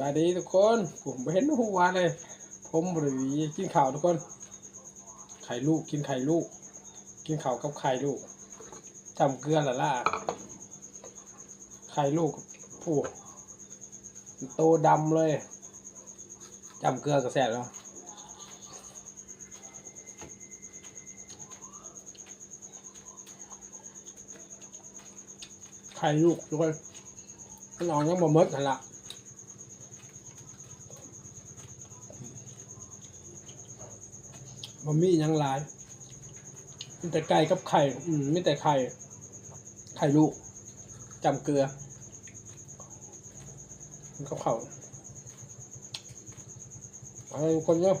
บายดีทุกคน ผมไม่เห็นหัวเลย ผมบริวีกินข้าวทุกคน ไข่ลูกกินไข่ลูก กินข้าวกับไข่ลูกจำเกลือละล่ะไข่ลูกผู้โตดำเลยจำเกลือกระแสแล้วไข่ลูกทุกคนนออกยังบ่มดนั่นละ มันมีหยังหลายมีแต่ไก่กับไข่ อืมมีแต่ไข่ ไข่ลูกจำเกลือมันกับเขาวอาทุกคนเนาะ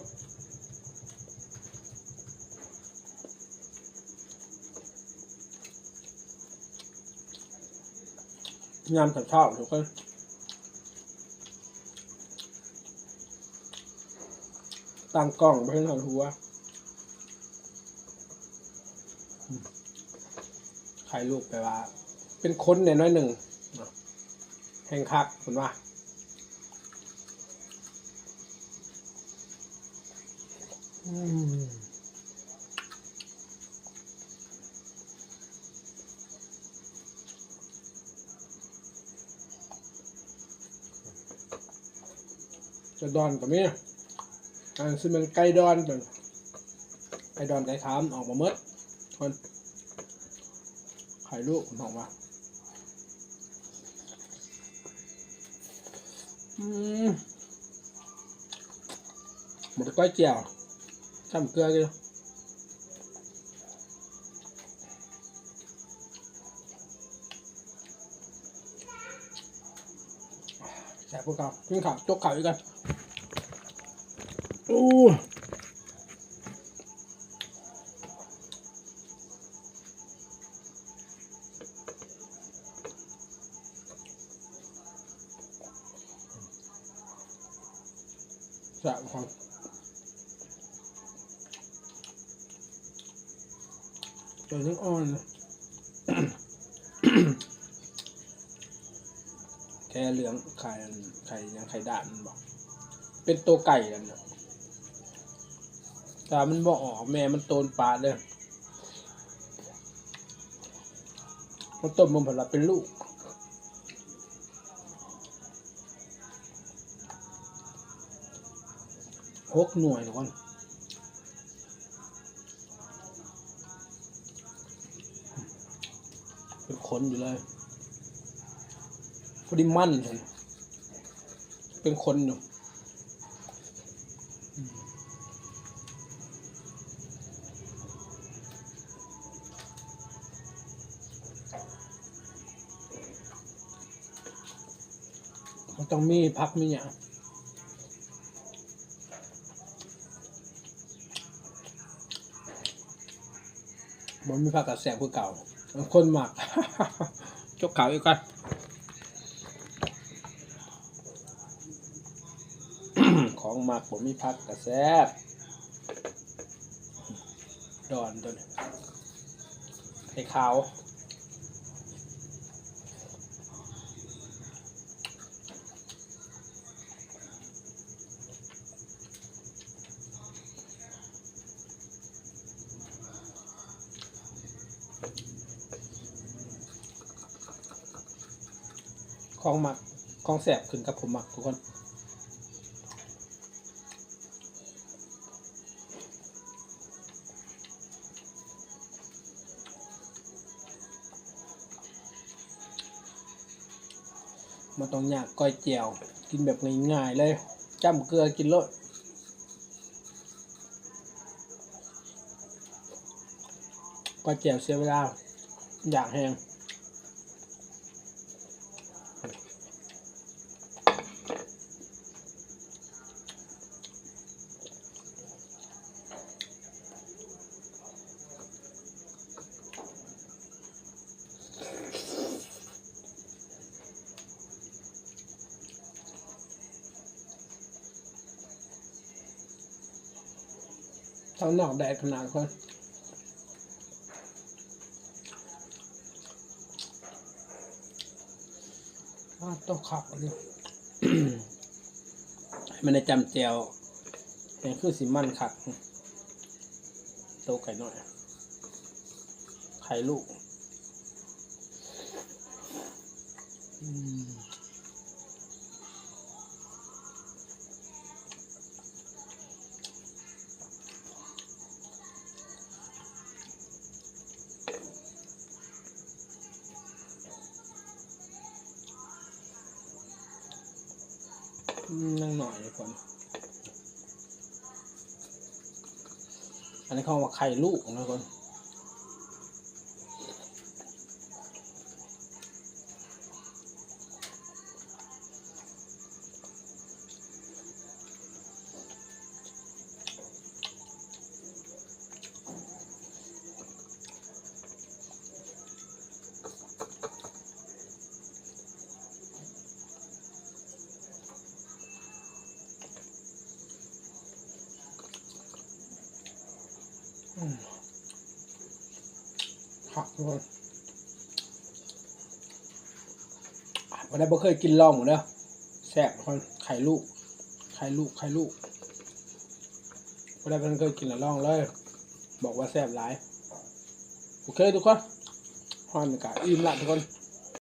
ยามเช้าๆทุกคนตั้งกล้องไปให้หน่อยหัวอืม ไข่ลูกไปว่า เป็นคนเนี่ยน้อยหนึ่งเนาะแห่งคักคุณว่าอืมจะดอนกับมีอันซึ่งมันไก่ดอนเป็นไก่ดอนไก่ขามออกมาเมดคน ไข่ลูกออกมาอืมหมดก้อยเจียวทำเกลือกันใส่พวกเขากินขาวจกข้าวอีกกันอู้ แซ่บครับตัวนี้อ่อนแค่เหลืองไข่ไข่ยังไข่ด่านมันบอก เป็นตัวไก่กันเนะแต่มันบอกออกแม่มันโตนปลาเลยมันต้มมันผลเป็นลูก หกหน่วยทุกคนเป็นขนอยู่เลยพอดีมั่นเลยเป็นคนอยู่มันต้องมีพักมีอย่ มันมีผักกระแสบคือเก่ามันคนหมักจกขาวอีกกันของหมักผมมีผักกระแซบดอนตัวนี้ไข่ขาว ของหมักของแสบขึ้นกับผมหมักทุกคนมันต้องยากก้อยเจียว กินแบบง่ายๆเลยจ้ำเกลือกินรส ก้อยเจียวเสียเวลา อยากแห้งข้างนอกแดดขนาดคน อ้าต้องขับเลยมันได้จำแจวเป็นคือสิมันขักโตไก่หน่อย ไข่ลูก อืม นั่งหน่อยเลยคนอันนี้เขาว่าไข่ลูกนะคน ผักทุกคนวันนี้บ่เคยกินลองหมดเนาะแซ่บทุกคนไข่ลูก ไข่ลูก ไข่ลูกวันนี้เพิ่นเคยกินแล้วลองเลย บอกว่าแซ่บหลาย โอเคทุกคนฮอนกะอิ่มละทุกคน